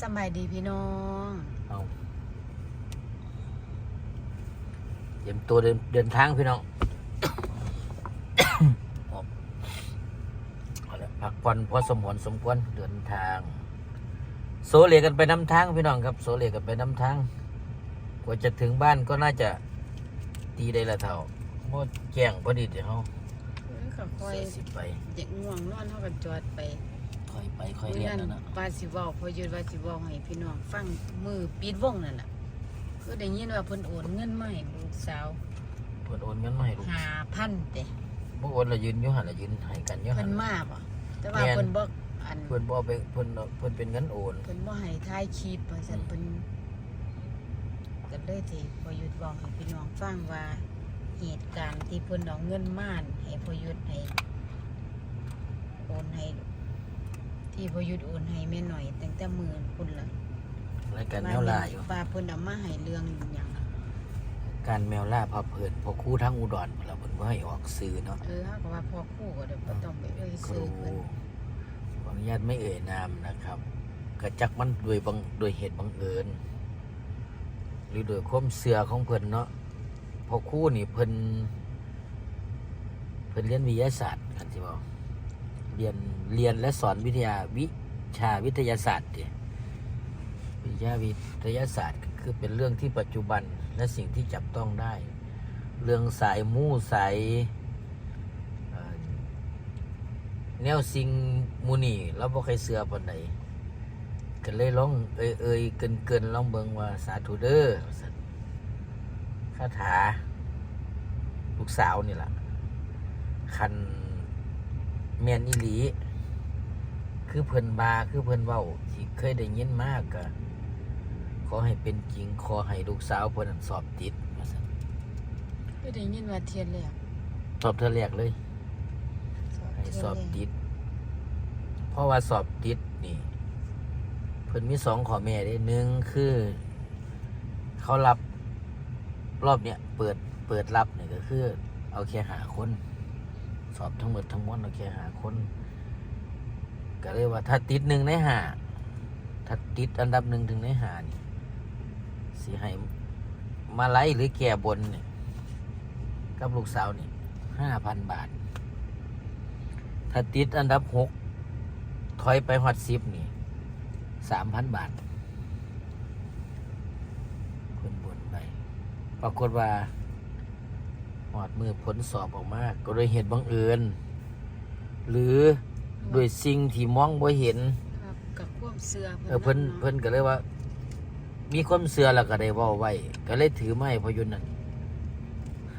สำบายดีพี่น้อง เอาเตรียมตัวเดินเดินทางพี่น้องเอาละพักผ่อนพอสมควรสมควรเดินทาง โซเลกันไปน้ำทางพี่น้องครับ โซเลกันไปน้ำทาง กว่าจะถึงบ้านก็น่าจะตีได้ละเท่าโมดแจ้งพอดีเดี๋ยวเขาเอ้ยก็ค่อยเสียสิไป เด็กง่วงนอนเฮาก็จอดไป ค่อยไปค่อยมื้อเรียนนั้นแล้วนะว่าสิเว้าพอยืดว่าสิเว้าให้พี่น้องฟังมือปิดวงนั่นน่ะคือได้ยินว่าเพิ่นโอนเงินมาให้ลูกสาวเพิ่นโอนเงินมาให้ลูก5,000เด้บ่โอนละยืนอยู่หันละยืนให้กันอยู่หัเพิ่นนมาบ่แต่ว่าแม่นเพิ่นบ่อันเพิ่นบ่เอาไปเพิ่นเอาเพิ่นเป็นเงินโอนเพิ่นบ่ให้ถ่ายคลิปว่าซั่นอืมเพิ่นก็เลยสิพอยุดเว้าให้พี่น้องฟังว่าเหตุการณ์ที่เพิ่นเอาเงินมาให้พอยุดให้โอนให้ ที่พอยุดโอนให้แม่หน่อยตั้งแต่หมื่นพุ่นละรายการแมวล่าอยู่ว่าเพิ่นเอามาให้เรื่องหยังการแมวล่าพาเพลินพอครู่ทั้งอุดรเราเพิ่นบ่ให้ออกสื่อเนาะเออเฮาก็ว่าพ่อครู่ก็เดี๋ยวบ่ต้องไปเอ่ยคชื่รูอเพิ่นขออนุญาตไม่เอ่ยนามนะครับ กระจักมันโดยบังโดยเหตุบังเอิญหรือโดยความเสือของเพิ่นเนาะพอครู่นี่เพิ่นเพิ่นเรียนวิทยาศาสตร์กันสิบ่ เรียนเรียนและสอนวิทยาวิชาวิทยาศาสตร์เด้วิทยาวิทยาศาสตร์คือเป็นเรื่องที่ปัจจุบันและสิ่งที่จับต้องได้ เรื่องสายมู่สายเอ่อแนวสิ่งมูนี่เราบ่เคยเสือปานใดก็เลยลองเอ่ยเอ่ยเกินเกินๆลองเบิงว่าสาธุเด้อคาถา ลูกสาวนี่แหละคัน แม่นอีหลี คือเพิ่นบาคือเพิ่นเว้าที่เคยได้ยินมากก็ขอให้เป็นจริง ขอให้ลูกสาวเพิ่นนั้นสอบติดว่าซั่นก็ได้ยินว่าเทียนแรกสอบเธอแรกเลย ให้สอบติด เพราะว่าสอบติดนี่ เพิ่นมีสองขอแม่ได้หนึ่งคือ เขารับรอบเนี้ยเปิดเปิดรับเนี่ยก็คือ เอาแค่หาคน สอบทั้งหมดทั้งมวลเอาแค่หาคนก็เลยว่าถ้าติดหนึ่งในหาถ้าติดอันดับหนึ่งถึงในหานี่สิให้มาไล่หรือแก่บนเนี่ยกับลูกสาวนี่ห้าพันบาท ถ้าติดอันดับหกถอยไปหอดสิบนี่สามพันบาทคนบนไป ปรากฏว่า อดมือผลสอบออกมาก็โดยเหตุบังเอิญหรือโดยสิ่งที่มองบ่เห็นครับกับความเชื่อเออเพิ่นำาะเพิ่นก็เลยว่า มีความเสือแล้วก็ได้เว้าไว้ก็เลยถือไม้พยุนนั้น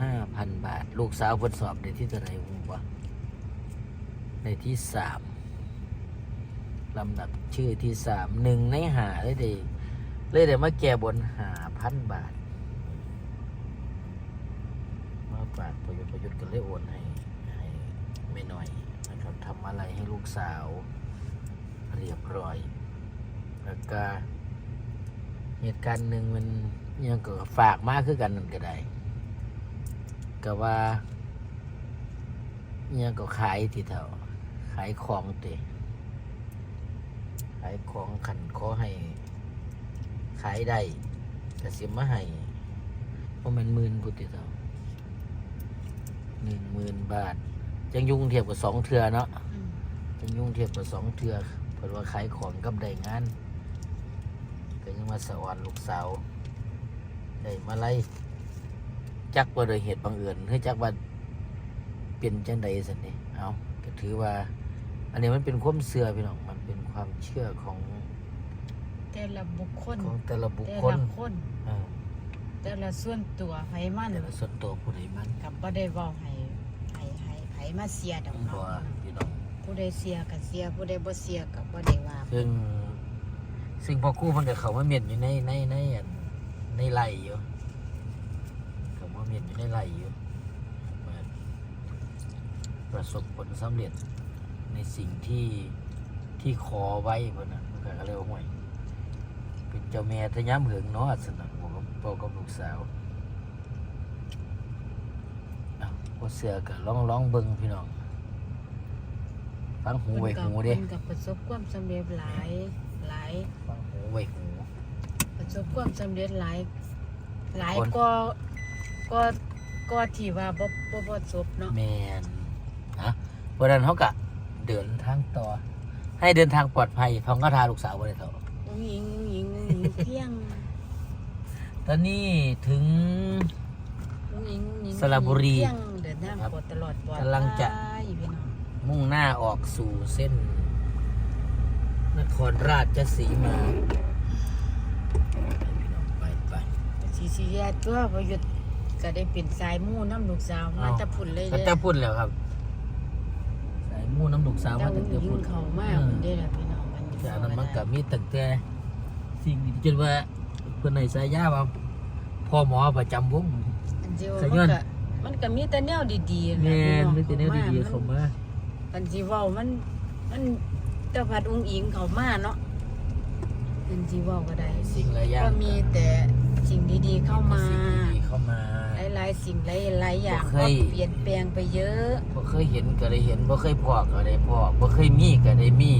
ห้าพันบาท ลูกสาวเพิ่นสอบในที่เท่าไหร่ผมว่าในที่สามลำดับชื่อที่สามหนึ่งในหาเลยได้เลยได้มาแก้บนหาพันบาท มา ฝากประยุทธ์ประยุทธ์ก็เลยโอนให้ให้ไม่น้อยนะครับทำอะไรให้ลูกสาว เรียบร้อย แล้วก็เหตุการณ์หนึ่งมันยังก็ฝากมากคือกันนั่นก็ได้ก็ว่ายังก็ขายที่แถวขายของเตะขายของขันขอให้ ขายได้กระสิมาให้เพราะมันมื่นพุทธิเถา หนึ่งหมื่นบาท จังยุ่งเทียบกับสองเทือเนาะอืมจังยุ่งเทียบกับสองเทือเพราะว่าขายของกับได้งานก็ยังมาสอนลูกสาวได้มาไล่จักว่าโดยเหตุบังเอิญเฮ้ยจักว่าเป็นจังใดสันนี่เอาก็ถือว่า อันนี้มันเป็นความเชื่อพี่น้องมันเป็นความเชื่อของ แต่ละบุคคลของแต่ละบุคแต่คลละคนเออ แต่ละส่วนตัวไผมันแต่ละส่วนตัวผู้ใดมันกับบ่ได้เว้าให้ให้ให้ไผมาเสียดอกบ่เนาะพี่น้อง ผู้ใดเสียก็เสียผู้ใดบ่เสียก็บ่ได้ว่าซึ่งซึ่งพอครู่มันกับเขามาเมียนอยู่ในในในอันในไร่อยู่เขามาเมียนอยู่ในไร่อยู่ว่าประสบผลสำเร็จในสิ่งที่ที่ขอไว้บนน่ะมันก็เรียกว่าห่วยเป็นเจ้าแม่ทะย้ำเหิงเนาะสนะ บอกกับบอกกับลูกสาวอ้าวพอเสือก็ร้องร้องเบิ่งพี่น้องฝฟังหูไว้หูเด้เพิ่นกับประสบความสำเร็จหลายหลาย ฟังหูไว้หู ประสบความสำเร็จหลาย หลายคน ก็ก็ก็ที่ว่าบ่บ่ประสบเนาะแมนนะวันนั้นเขากะเดินทางต่อ ให้เดินทางปลอดภัยพร้อมก็ทาลูกสาวไปเลยเถอะ อุ้งอิงอุ้งอิงอุ้งอิงเพียง ตอนนี้ถึง อุ้งอิงอุ้งอิงสระบุรีเพียงเดินทางครับปลอดตลอดปลอดกำลังจะ ภัยพี่น้องมุ่งหน้าออกสู่เส้น นครราชสีมาไปไป สีสีแยกตัวประยุทธ์ก็ได้เป็นสายมู่น้ำลูกสาวมาเอ้าแตะพุ่นเลยก็เด้จะพูดแล้วครับ สายมู่น้ำลูกสาวแต่มาตั้อุ้งงแต่อิพูงดเขามากมันได้แล้วพี่น้องมันจากนั้นมันก็มีตั้งแต่สิ่งที่จนว่า เพื่อนในสายยาว่าพ่อหมอประจำวง อันเดียวขมันย้อนก็มันก็มีแต่แนวดีๆแมล่ะนพี่ไม่แต่แนวดีๆมัเขามาอันสิเว้ามันมันเจ้าพัดอุ้งอิงเขามาเนาะอันสิเว้าก็ได้สิ่งหลายอย่างก็มีแต่สิ่งดีๆเข้ามา สิ่งดีๆเข้ามา หลายๆสิ่งหลายๆอย่างบ่เคก็ย เปลี่ยนแปลงไปเยอะบ่เคยเห็นก็ได้เห็นบ่เคยพอก็ได้พอบ่เคยมีก็ได้มี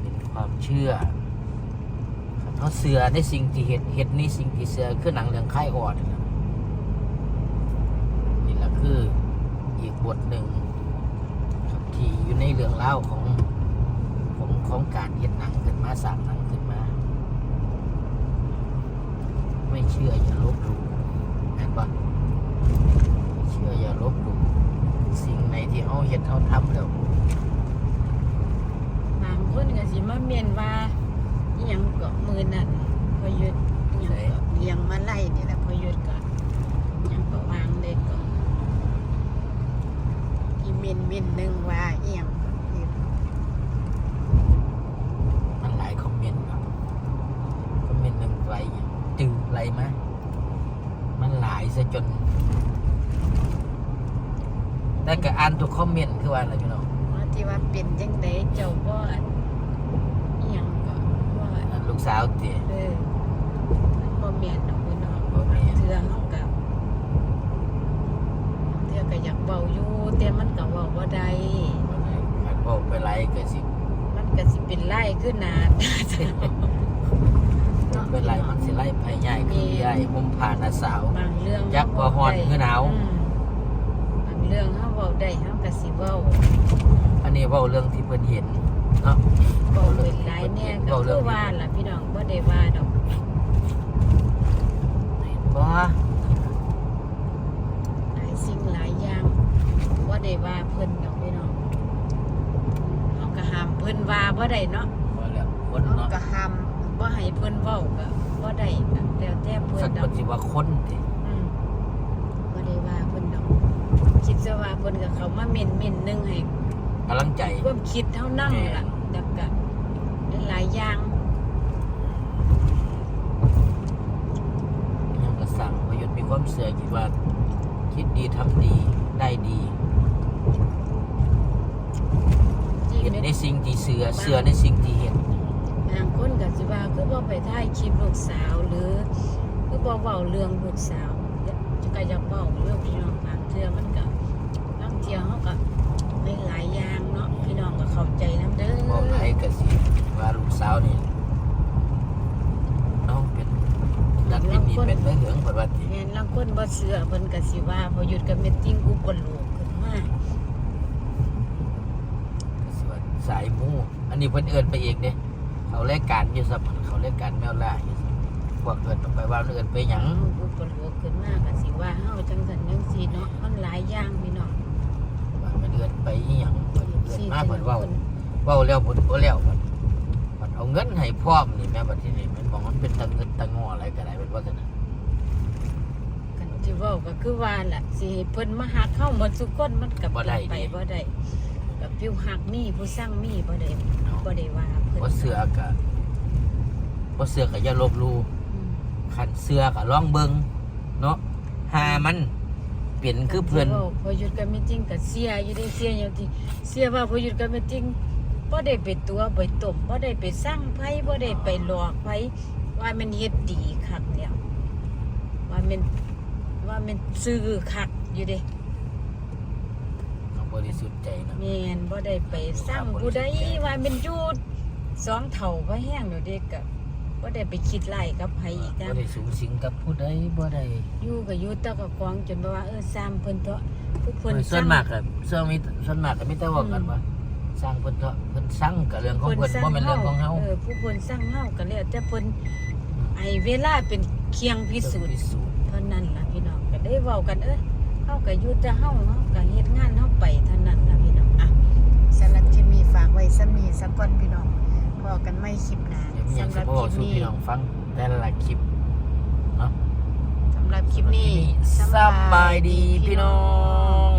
เป็นความเชื่อ เขาเสือในสิ่งที่เห็ดเห็ดในสิ่งที่เสือคือหนังเรื่องค่ายอ่อนนี่แหละคืออีกบทหนึ่งที่อยู่ในเรื่องเล่าของของของการเห็ดหนังขึ้นมาสร้างหนังขึ้นมา ไม่เชื่ออย่าลบหลู่แม่นปะเชื่ออย่าลบหลู่สิ่งในที่เขาเห็ดเขาทำแล้วบางคนก็สิมาเมียนว่า ยังก็มือนั่นพอหยุดอิหยังก็เลี้ยงมาไล่นี่แหละพอหยุดก็ยังก็วางเล็กก็อีเมนเมนหนึงว่าเอียงมันหลายคอมเมนต์ครับคอมเมนต์หนึ่งไรอย่างจืดไรไหมมันหลายซะจนแต่ก็อ่านทุกคอมเมนต์คือว่าอะไรพี่น้องว่าที่ว่าเป็นจังไดเจ้าบ่อันอีหยังก็ว่า อันลู กสาวเตี๋ยเออมันบ่แม่นดอกพี่น้องบ่แม่นเทื่อเฮาก็เทื่อก็อยากเว้าอยู่แต่มันก็เว้าบ่ได้ขันบอกไปไรก็สิมันก็สิเป็นไล่ขึ้นหนาบอกไปไรมันสิไล่ไปใหญ่คือใหญ่มุมผ่านอาสาวบางเรื่องจักว่าฮ้อนคือหนาวอืมบางเรื่องเฮาเว้าได้เฮาก็สิเว้าอันนี้เว่าเรื่องที่เพิ่นเห็น เนาะเว้าเป็นหลายแน่ก็เว้าเรื่คือองว่าล่ะพี่น้องบ่ได้ว่าดอกเห็นบ่หลายสิ่งหลายอย่างบ่ได้ว่าเพิ่นดอกพี่น้องเฮาก็ห้ามเพิ่นว่าบ่ได้เนาะว่าแล้วคนเฮาเนาะก็ห้ามบ่ให้เพิ่นเว้าก็บ่ได้ก็แล้วแต่เพิ่สันกดคอนกสิว่าคนติอืมบ่ได้ว่าเพิ่นดอกคิดซะว่าเพิ่นก็เข้ามาเม่นเม่นๆหนึงให้ กำลังใจ ความคิดเท่านั้นล่ะแล้วก็หลายๆอย่าง ยังกระสั่งประยุทธ์มีความเสื่อคิดว่า คิดดีทำดีได้ดีที่เห็นแม่ในสิ่งที่เสือเสือในสิ่งที่เห็นบางคนก็สิว่าคือบ่ไปถ่ายคลิปลูกสาวหรือคือบ่เว้าเรื่องลูกสาวก็อยากเว้าเรื่องพี่น้องบางเทื่อมันก็บางเที่ยเฮาก็หลายๆอย่างเนาะพี่น้องก็เข้าใจนํเด้อ บอกหลายกระสิว่าลูกสาวนี่น้องเป็นดัดดินนี่เป็นไม่เหลืองผลวัติ แม่ นลางคนบ่เชื่อเพิ่นก็สิว่าพอหยุดก็เม็ดติ้งอุปโลกขึ้นมาส่วนสายหมูอันนี้เพิ่นเอินไปเองเด้เขาเล่การอยู่สับเขาเล่การแมวล่าอยู่สับพวกเอินต้องไปว่าเอินไปหยังอุปโลกขึ้นมาก็สิว่าเฮาจังซั่นจังซี่เนาะมันหลายอย่างพี่น้องว่ามันเอินไปอีหยังเอินซี่มาจังเพิ่นเว้าคนเว้าแล้วเพิ่นบ่แล้วบัดบัดเอาเงินให้พร้อมนี่แม่บัดที่นี่มันบอกมันเป็นตะเงินตะงออะไรก็ได้เป็นว่าซั่นน่ะกัน ที่เว้าก็คือว่าล่ะสิให้เพิ่นมาหักเข้าหมดทุกคนมันก็บ่ได้ไปดิบ่ได้กับผิวหักมีผู้สร้างมีบ่ได้เนาะบ่ได้ว่าเพิ่นบ่เสือก็บ่เสือก็อย่าลบหลู่อืมคันเสือก็ลองเบิ่งเนาะหามันเป็นคือเพิ่นที่ว้าพอหยุดก็มีจริงก็เสียอยู่ได้เสียอย่างที่เสียว่าพอหยุดก็มีจริงบ่ได้ไปตัวไปต้มบ่ได้ไปสร้างไผบ่ได้ไปหลอกไผว่ามันเฮ็ดดีคักแล้วว่ามัน ว่ามันซื้อคักอยู่เด้เอาบ่บริสุทธิ์ใจเนาะแม่นบ่ได้ไปสร้างผู้ใดว่าเป็นอยู่สองเท่าบ่แห้งแล้วเด็กก็บ่ได้ไปคิดไล่กับไผอีกบ่นะได้สูงสิงกับผู้ใดบ่ได้อยู่ก็อยู่แตะก็กองจนว่าเออซ้ำเพิ่นเถาะผู้เพิ่นส่วนมากก็ส่วนมีส่วนมากก็มีแต่ว่ากันว่าสร้างเพิ่นเถาะเพิ่นสั่งก็เรื่องของเพิ่นบ่แม่นเรื่องของเฮาเออผู้เพิ่นสร้างเฮาก็แล้วแต่เพิ่นให้เวลาเป็นเคียงพิสูจน์พิสูจน์เท่านั้นล่ะพี่น้องก็ ได้เว้ากันเอ้ยเฮาก็อยู่แต่เฮาเฮาก็เฮ็ดงานเฮาไปเท่านั้นล่ะพี่น้องอะสำหรับคลิปนี้ฝากไว้ซ้ำนี้สักก่อนพี่น้องพอกันไม่คลิปหน้าเดี๋ยวมีหยังสำหสิรับบ่คลิปสู่นี้พี่น้องฟังแต่ละคลิปเนาะสำหรับคลิปนี้สบายดีพี่น้อง